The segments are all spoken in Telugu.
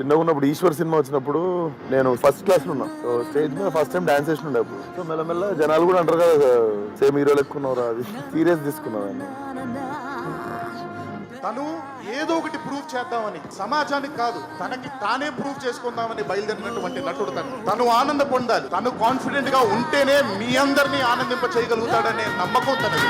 చిన్నగా ఉన్నప్పుడు ఈశ్వర్ సినిమా వచ్చినప్పుడు నేను ఫస్ట్ క్లాస్లో ఉన్నా. సో స్టేజ్ మీద ఫస్ట్ టైం డాన్స్ చేసిన అప్పుడు సో మెల్లమెల్ల జనాలు కూడా అంటారు కదా సేమ్ హీరో లెక్కున్నారా అది సీరియస్ తీసుకున్నాను తను ఏదో ఒకటి ప్రూవ్ చేద్దామని. సమాజానికి కాదు తనకి తానే ప్రూవ్ చేసుకుందామని బయలుదేరినటువంటి నటుడు తను. తను ఆనంద పొందాలి. తను కాన్ఫిడెంట్గా ఉంటేనే మీ అందరినీ ఆనందింప చేయగలుగుతాడనే నమ్మకం తనది.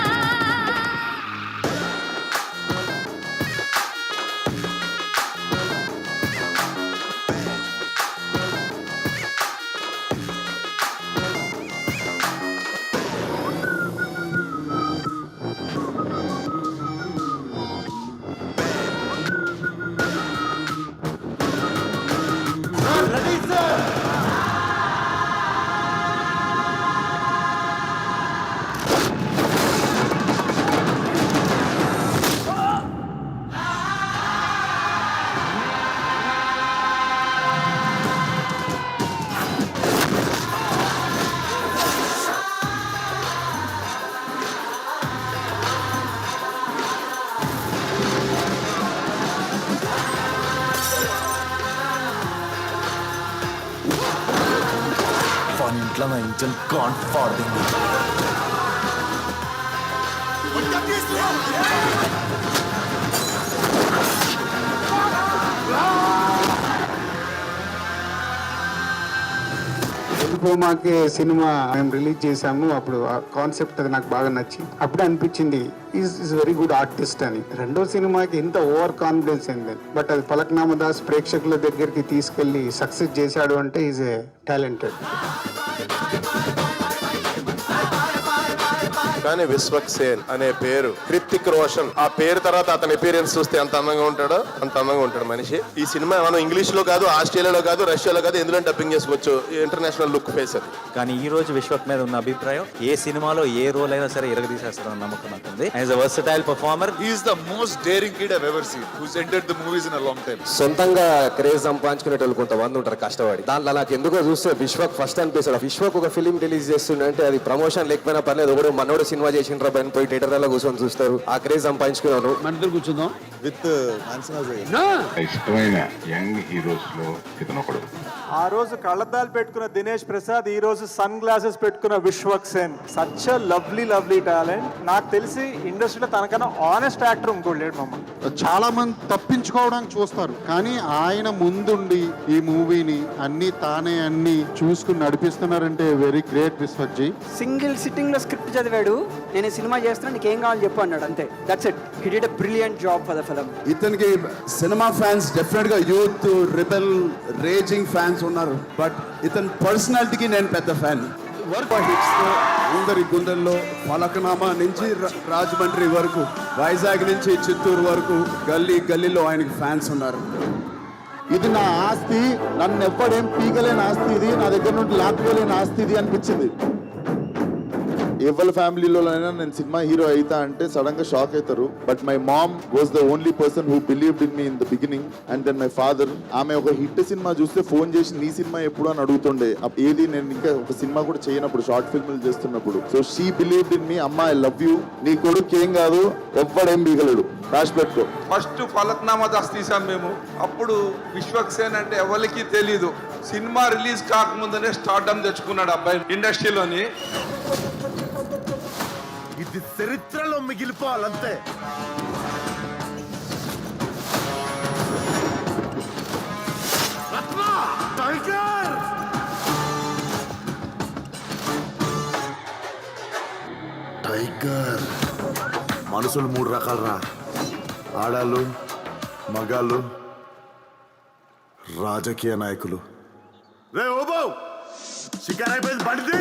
వాని ఇంట్లో నా ఇంజన్ కాంట్ ఫాడింది అనుపమాకి సినిమా మేము రిలీజ్ చేసాము అప్పుడు ఆ కాన్సెప్ట్ అది నాకు బాగా నచ్చి అప్పుడే అనిపించింది is is very good artist అని. రెండో సినిమాకి ఎంత ఓవర్ కాన్ఫిడెన్స్ అయింది బట్ అది పలక్నామదాస్ ప్రేక్షకుల దగ్గరికి తీసుకెళ్ళి సక్సెస్ చేశాడు అంటే ఈజ్ ఏ టాలెంటెడ్ కానీ విశ్వక్ సేన్ అనే పేరు హృతిక్ రోషన్ ఆ పేరు తర్వాత అతని అపీరియన్స్ చూస్తే ఎంత అందంగా ఉంటాడో అంత అందంగా ఉంటాడు మనిషి. ఈ సినిమా మనం ఇంగ్లీష్లో కాదు ఆస్ట్రేలియాలో కాదు రష్యాలో కాదు ఎందులో డబ్బింగ్ చేసుకోవచ్చు? ఇంటర్నేషనల్ లుక్ ఫేస్ అది. కానీ ఈ రోజు విశ్వక్ మీద ఉన్న అభిప్రాయం ఏ సినిమాలో ఏ రోల్ అయినా సరే ఇరగదీసేస్తారన్న నమ్మకం నాకుంది as a versatile performer is the most daring kid I've ever seen who's entered the movies in a long time సొంతంగా క్రేజ్ సంపాదించుకునేటోళ్ళు కొంతమంది ఉంటారు కష్టపడి. దాంట్లో నాకు ఎందుకో చూస్తే విశ్వక్ ఫస్ట్ అనిపిస్తాడు. విశ్వక్ ఒక ఫిలిం రిలీజ్ చేస్తుండే అది ప్రమోషన్ లేకపోయినా పర్లేదు ఒకడు మనోడు సినిమా చేసిండ్రా పైన పోయి థియేటర్లలో కూర్చొని చూస్తారు. ఆ క్రేజ్ సంపాదించుకున్నాను విత్ ఇష్టమైన యంగ్ హీరోస్లో ఇతను ఒకడు ఆ రోజు కళ్ళద్దాలు పెట్టుకున్న దినేష్ ప్రసాద్ ఈ రోజు సన్ గ్లాసెస్ పెట్టుకున్న Vishwak Sen. Such lovely lovely talent. నాకు తెలిసి ఇండస్ట్రీలో తనకన్నా ఆనెస్ట్ యాక్టర్ ఇంకోటి లేడు మమ్మ చాలా మంది తప్పించుకోవడానికి చూస్తారు. కానీ ఆయన ముందుండి ఈ మూవీని అన్ని తానే అన్ని చూసుకుని నడిపిస్తున్నారంటే వెరీ గ్రేట్ విశ్వక్జీ సింగిల్ సిట్టింగ్లో స్క్రిప్ట్ చదివాడు. నేను ఈ సినిమా చేస్తున్నా నీకు ఏం కావాలి చెప్పు అన్నాడు. అంతే. That's it he did a brilliant job for the film ఇతనికి సినిమా ఫ్యాన్స్ డెఫినెట్గా యూత్ రిబెల్ రేజింగ్ ఫ్యాన్స్ ఉన్నారు. బట్ ఇతని పర్సనాలిటీకి నేను పెద్ద ఫ్యాన్ వర్క్ హిట్స్ అందరి గుండెల్లో పలకనామా నుంచి రాజమండ్రి వరకు వైజాగ్ నుంచి చిత్తూరు వరకు గల్లీ గల్లీలో ఆయనకి ఫ్యాన్స్ ఉన్నారు. ఇది నా ఆస్తి నన్ను ఎవ్వడేం పీకలేని ఆస్తి ఇది నా దగ్గర నుండి లాక్కోలేని ఆస్తి ఇది అనిపించింది. ఎవరి ఫ్యామిలీలోనైనా నేను సినిమా హీరో అయితా అంటే సడన్గా షాక్ అవుతారు but my mom was the only person who believed in me in the beginning and then my father. ఆమె ఒక హిట్ సినిమా చూస్తే ఫోన్ చేసి నీ సినిమా ఎప్పుడు అని అడుగుతుండే. ఏది నేను ఇంకా ఒక సినిమా కూడా చేయనప్పుడు షార్ట్ ఫిల్మ్లు చేస్తున్నప్పుడు. So she believed in me అమ్మ ఐ లవ్ యూ. నీ కొడుకు ఏం కాదు ఎవ్వడేం బీగలడు రాసి పెట్టుకో. ఫస్ట్ ఫలత్నామా దాస్ తీసాం మేము. అప్పుడు విశ్వక్సేన్ అంటే ఎవరికి తెలీదు. సినిమా రిలీజ్ కాకముందనే స్టార్డమ్ తెచ్చుకున్నాడు అబ్బాయి ఇండస్ట్రీలోని. ఇది చరిత్రలో మిగిలిపోవాలంతే. టైగర్! టైగర్! మనుషులు మూడు రకాలరా. ఆడాళ్ళు మగాళ్ళు రాజకీయ నాయకులు. రే ఓబో! షికార్ అయిపోయింది బండిది